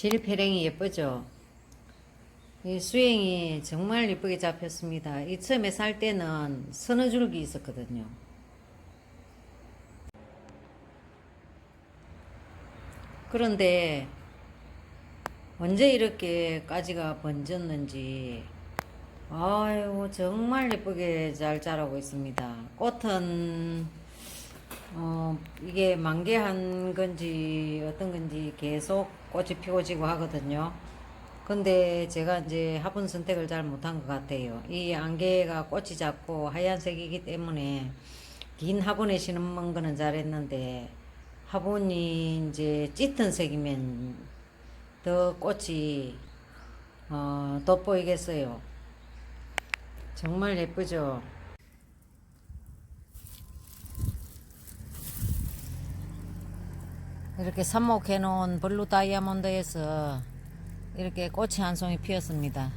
실패랭이 예쁘죠? 이 수행이 정말 예쁘게 잡혔습니다. 이 처음에 살 때는 서너 줄기 있었거든요. 그런데 언제 이렇게 가지가 번졌는지 아유 정말 예쁘게 잘 자라고 있습니다. 꽃은 어 이게 만개한 건지 어떤 건지 계속 꽃이 피고 지고 하거든요. 근데 제가 이제 화분 선택을 잘 못한 것 같아요. 이 안개가 꽃이 작고 하얀색이기 때문에 긴 화분에 심은 거는 잘했는데 화분이 이제 짙은 색이면 더 꽃이 어, 돋보이겠어요. 정말 예쁘죠? 이렇게 삽목해 놓은 블루 다이아몬드에서 이렇게 꽃이 한 송이 피었습니다.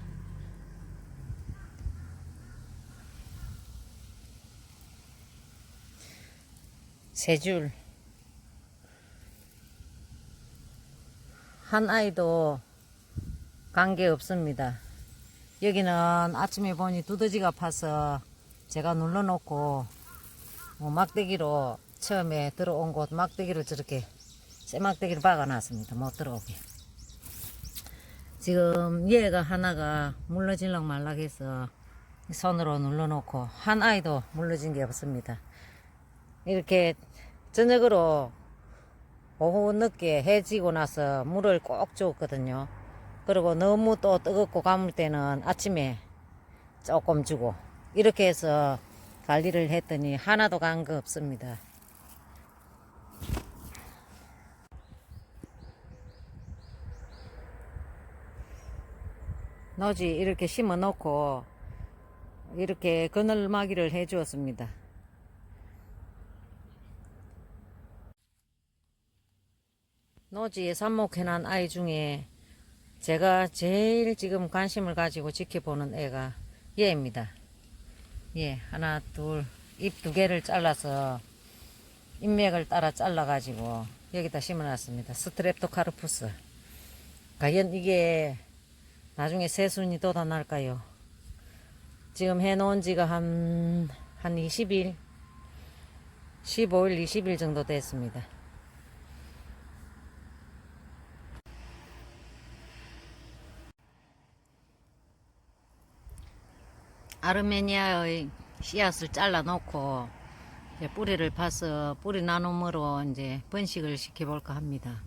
세 줄. 한 아이도 관계 없습니다. 여기는 아침에 보니 두더지가 파서 제가 눌러놓고 뭐 막대기로 처음에 들어온 곳 막대기를 저렇게 쇠막대기를 박아놨습니다. 못 들어오게. 지금 얘가 하나가 물러질락 말락해서 손으로 눌러놓고 한 아이도 물러진 게 없습니다. 이렇게 저녁으로 오후 늦게 해 지고 나서 물을 꼭 줬거든요. 그리고 너무 또 뜨겁고 감을 때는 아침에 조금 주고 이렇게 해서 관리를 했더니 하나도 간 거 없습니다. 노지 이렇게 심어 놓고 이렇게 그늘막이를 해 주었습니다. 노지에 삽목해놓은 아이 중에 제가 제일 지금 관심을 가지고 지켜보는 애가 얘입니다. 예, 하나, 둘, 잎 두 개를 잘라서 잎맥을 따라 잘라가지고 여기다 심어놨습니다. 스트랩토카르푸스. 과연 이게 나중에 새순이 돋아날까요? 지금 해놓은 지가 한, 한 20일, 15일, 20일 정도 됐습니다. 아르메니아의 씨앗을 잘라 놓고 이제 뿌리를 파서 뿌리 나눔으로 이제 번식을 시켜볼까 합니다.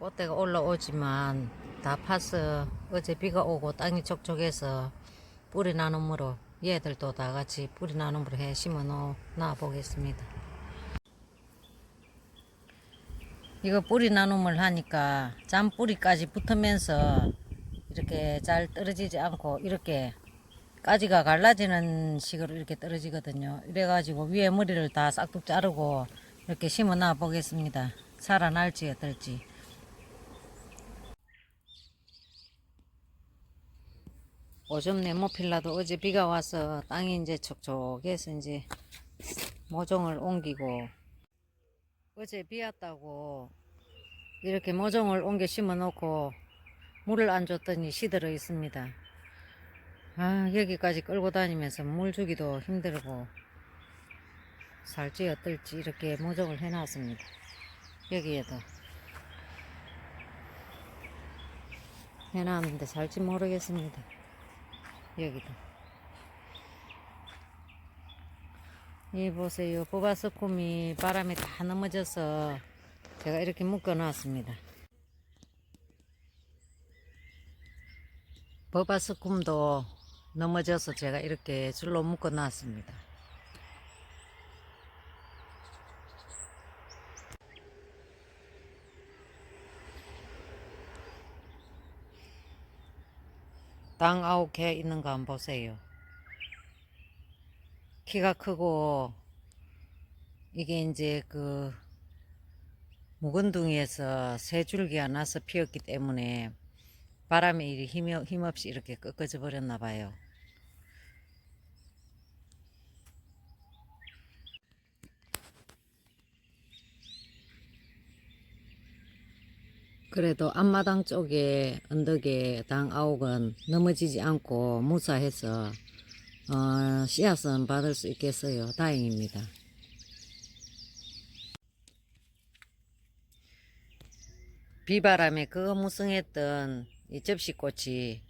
꽃대가 올라오지만 다 파서 어제 비가 오고 땅이 촉촉해서 뿌리 나눔으로 얘들도 다 같이 뿌리 나눔으로 해 심어 놓아 보겠습니다. 이거 뿌리 나눔을 하니까 잔뿌리까지 붙으면서 이렇게 잘 떨어지지 않고 이렇게 가지가 갈라지는 식으로 이렇게 떨어지거든요. 이래가지고 위에 머리를 다 싹둑 자르고 이렇게 심어 놔 보겠습니다. 살아날지 어떨지. 오점 네모필라도 어제 비가 와서 땅이 이제 촉촉해서 이제 모종을 옮기고 어제 비 왔다고 이렇게 모종을 옮겨 심어 놓고 물을 안 줬더니 시들어 있습니다. 아, 여기까지 끌고 다니면서 물 주기도 힘들고 살지 어떨지 이렇게 모종을 해 놨습니다. 여기에도 해놨는데 살지 모르겠습니다. 여기도 이 보세요. 보바스콤이 바람에 다 넘어져서 제가 이렇게 묶어 놨습니다. 버바스쿰도 넘어져서 제가 이렇게 줄로 묶어 놨습니다. 땅 아홉 개 있는 거 한번 보세요. 키가 크고 이게 이제 그 묵은둥이에서 새 줄기가 나서 피었기 때문에 바람에 힘이, 힘없이 이렇게 꺾어져 버렸나 봐요. 그래도 앞마당 쪽에 언덕에 당 아욱은 넘어지지 않고 무사해서 어, 씨앗은 받을 수 있겠어요. 다행입니다. 비바람에 그 무성했던 이 접시꽃이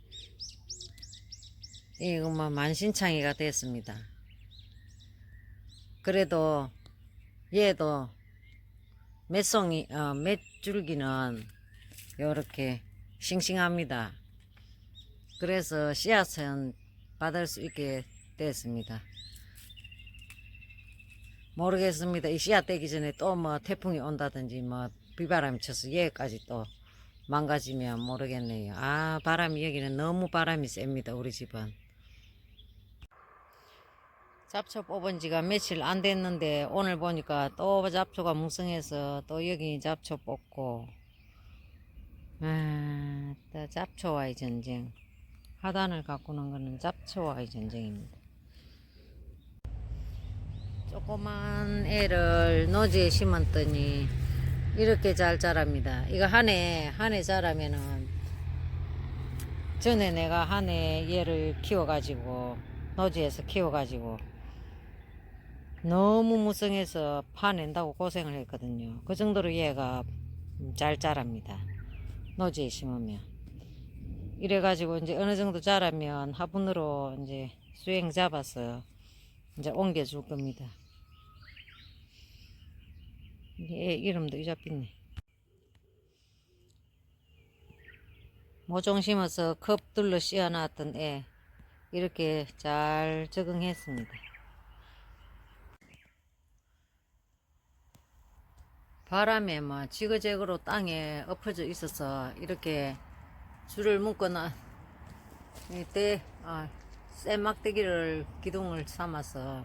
이거 뭐 만신창이가 됐습니다. 그래도 얘도 몇 송이 어, 몇 줄기는 이렇게 싱싱합니다. 그래서 씨앗은 받을 수 있게 됐습니다. 모르겠습니다. 이 씨앗 떼기 전에 또 뭐 태풍이 온다든지 뭐 비바람이 쳐서 얘까지 또 망가지면 모르겠네요. 아 바람이 여기는 너무 바람이 셉니다. 우리 집은. 잡초 뽑은 지가 며칠 안 됐는데 오늘 보니까 또 잡초가 뭉성해서 또 여기 잡초 뽑고 아, 또 잡초와의 전쟁 하단을 가꾸는 거는 잡초와의 전쟁입니다. 조그만 애를 노지에 심었더니 이렇게 잘 자랍니다. 이거 한 해, 한 해 자라면은 전에 내가 한 해 얘를 키워가지고 노지에서 키워가지고 너무 무성해서 파낸다고 고생을 했거든요. 그 정도로 얘가 잘 자랍니다. 노지에 심으면. 이래가지고 이제 어느 정도 자라면 화분으로 이제 수행 잡아서 이제 옮겨줄 겁니다. 얘 이름도 잊어빛네. 모종 심어서 컵 둘러 씌워놨던 애 이렇게 잘 적응했습니다. 바람에 뭐 지그재그로 땅에 엎어져 있어서 이렇게 줄을 묶거나 이때 아, 쇠 막대기를 기둥을 삼아서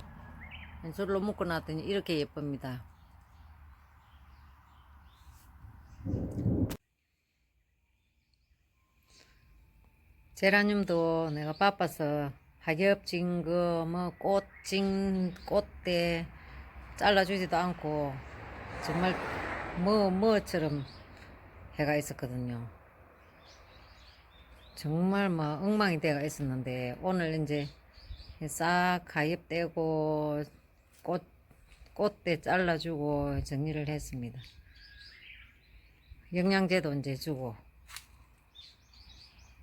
줄로 묶어놨더니 이렇게 예쁩니다. 제라늄도 내가 바빠서 하겹진 거, 뭐 꽃 진 꽃대 잘라주지도 않고 정말 뭐 뭐처럼 해가 있었거든요. 정말 뭐 엉망이 돼가 있었는데 오늘 이제 싹 가입되고 꽃 꽃대 잘라주고 정리를 했습니다. 영양제도 이제 주고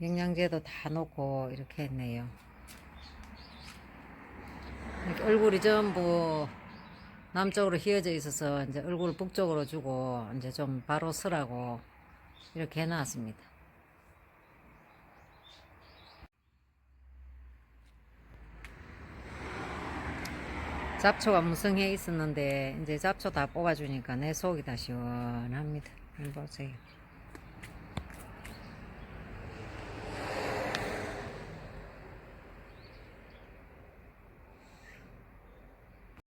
영양제도 다 놓고 이렇게 했네요. 얼굴이 전부 남쪽으로 휘어져 있어서 이제 얼굴 북쪽으로 주고 이제 좀 바로 서라고 이렇게 해놨습니다. 잡초가 무성해 있었는데 이제 잡초 다 뽑아주니까 내 속이 다 시원합니다. 보세요.